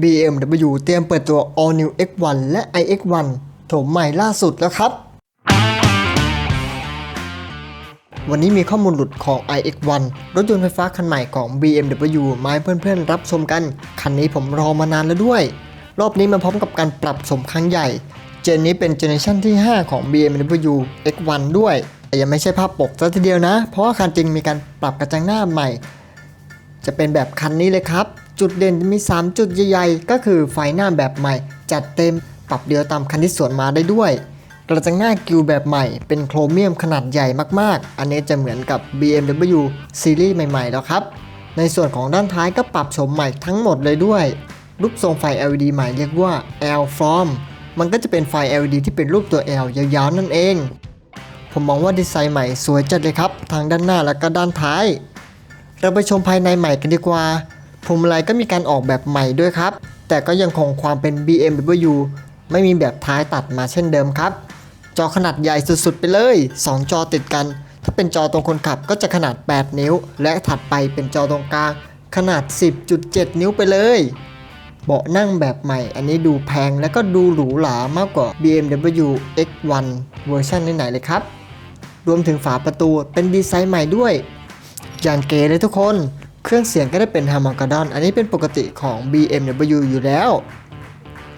BMW เตรียมเปิดตัว All New X1 และ iX1 โฉมใหม่ล่าสุดแล้วครับ วันนี้มีข้อมูลหลุดของ iX1 รถยนต์ไฟฟ้าคันใหม่ของ BMW มาให้เพื่อนๆ รับชมกัน คันนี้ผมรอมานานแล้วด้วย รอบนี้มาพร้อมกับการปรับสมครั้งใหญ่ เจนนี้เป็นเจเนอเรชันที่ 5 ของ BMW X1 ด้วย แต่ยังไม่ใช่ภาพปกซะทีเดียวนะ เพราะว่าคันจริงมีการปรับกระจังหน้าใหม่ จะเป็นแบบคันนี้เลยครับ จุดเด่นมี 3 จุดใหญ่ๆ ก็คือไฟหน้าแบบใหม่ จัดเต็มปรับเดียวตามคันที่สวนมาได้ด้วย กระจังหน้ากิวแบบใหม่ เป็นโครเมียมขนาดใหญ่มากๆ อันนี้จะเหมือนกับ BMW ซีรีส์ใหม่ๆ แล้วครับ ในส่วนของด้านท้ายก็ปรับโฉมใหม่ทั้งหมดเลยด้วย รูปทรงไฟ LED ใหม่เรียกว่า L form มันก็จะเป็นไฟ LED ที่เป็นรูปตัว L ยาวๆนั่นเอง ผมมองว่าดีไซน์ใหม่สวยจัดเลยครับ ทางด้านหน้าและก็ด้านท้าย เราไปชมภายในใหม่กันดีกว่า พวงมาลัยก็มีการออกแบบใหม่ด้วยครับ แต่ก็ยังคงความเป็น BMW ไม่มีแบบท้ายตัดมาเช่นเดิมครับ จอขนาดใหญ่สุดๆไปเลย 2 จอติดกัน ถ้าเป็นจอตรงคนขับก็จะขนาด 8 นิ้ว และถัดไปเป็นจอตรงกลาง ขนาด 10.7 นิ้วไปเลย เบาะนั่งแบบใหม่ อันนี้ดูแพงและก็ดูหรูหรามากกว่า BMW X1 เวอร์ชันไหนๆเลยครับ รวมถึงฝาประตูเป็นดีไซน์ใหม่ด้วย อย่างเก๋เลยทุกคน เครื่องเสียงก็ได้เป็น h a r m a g e d o n อันนี้เป็นปกติของ BMW อยู่แล้ว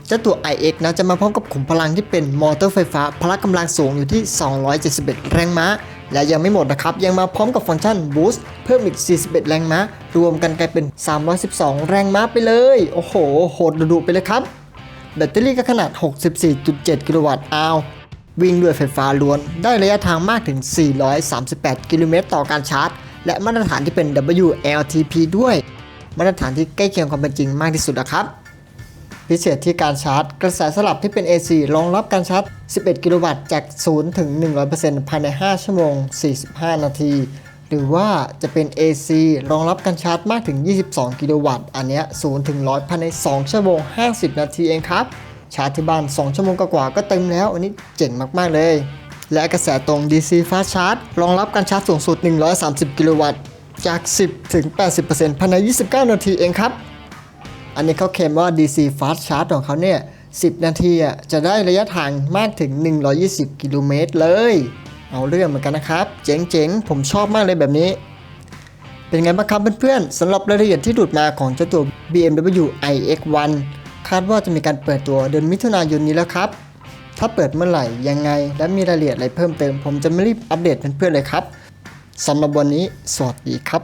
เจ้าตัว iX นะจะมาพร้อมกับขุมพลังที่เป็นมอเตอร์ไฟฟ้า พละกำลังสูงอยู่ที่ 271 แรงม้า และยังไม่หมดนะครับ ยังมาพร้อมกับฟังก์ชัน Boost เพิ่มอีก 41 แรงม้า รวมกันกลายเป็น 312 แรงม้าไปเลย โอ้โห โหดดุไปเลยครับ แบตเตอรี่ก็ขนาด 64.7 กิโลวัตต์อาววิ่งด้วยไฟฟ้าล้วน ได้ระยะทางมากถึง 438 กิโลเมตรต่อการชาร์จ และมาตรฐานที่เป็น WLTP ด้วย มาตรฐานที่ใกล้เคียงความเป็นจริงมากที่สุดนะครับ พิเศษที่การชาร์จ กระแสสลับที่เป็น AC รองรับการชาร์จ 11 กิโลวัตต์จาก 0 ถึง 100%ภายใน 5 ชั่วโมง 45 นาที หรือว่าจะเป็น AC รองรับการชาร์จมากถึง 22 กิโลวัตต์ อันเนี้ย0ถึง 100 ภายใน 2 ชั่วโมง 50 นาทีเองครับ ชาร์จที่บ้าน 2 ชั่วโมงกว่าก็เต็มแล้ว อันนี้เจ๋งมากๆเลย และกระแสตรง DC Fast Charge รองรับการชาร์จสูงสุด 130 กิโลวัตต์ จาก 10 ถึง 80%ภายใน 29 นาทีเองครับ อันนี้เขาเคลมว่า DC Fast Charge ของเขาเนี่ย 10 นาทีอะจะได้ระยะทางมากถึง 120 กิโลเมตรเลย เอาเรื่องเหมือนกันนะครับ เจ๋งๆ ผมชอบมากเลยแบบนี้ เป็นไงบ้างครับเพื่อนๆสำหรับรายละเอียดที่ดูดมาของเจ้าตัว BMW iX1 คาดว่าจะมีการเปิดตัวเดือนมิถุนายนนี้แล้วครับ ถ้าเปิดเมื่อไหร่ยังไง และมีรายละเอียดอะไรเพิ่มเติม ผมจะไม่รีบอัปเดตเพื่อนๆเลยครับสำหรับวันนี้สวัสดีครับ